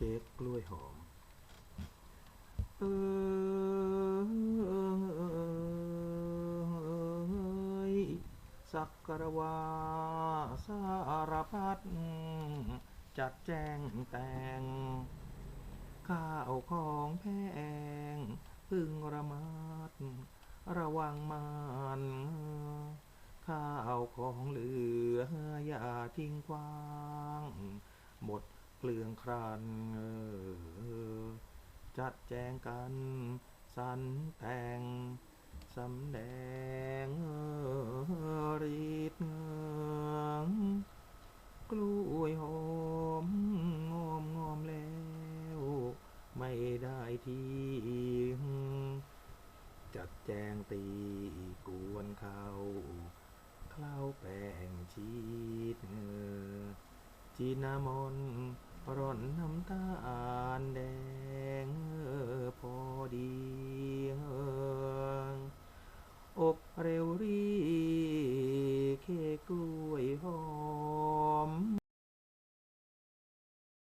ค้กกล้วยหอม เออสักกรวาสารพัดจัดแจงแต่ง ข้าวของแพง พึงระมัด ระวังมันข้าวของเหลืออย่าทิ้งกว้าง หมด เกลืองครันจัดแจงกันสรรแต่งสำแดงรีดเงงกล้วยหอมงอมงอมแล้ว ไม่ได้ทีจัดแจงตีกวนเขาเคล้าแป้งชีสเออจีนามอน ร่อนน้ำตาลแดงพอดีอกเร็วรี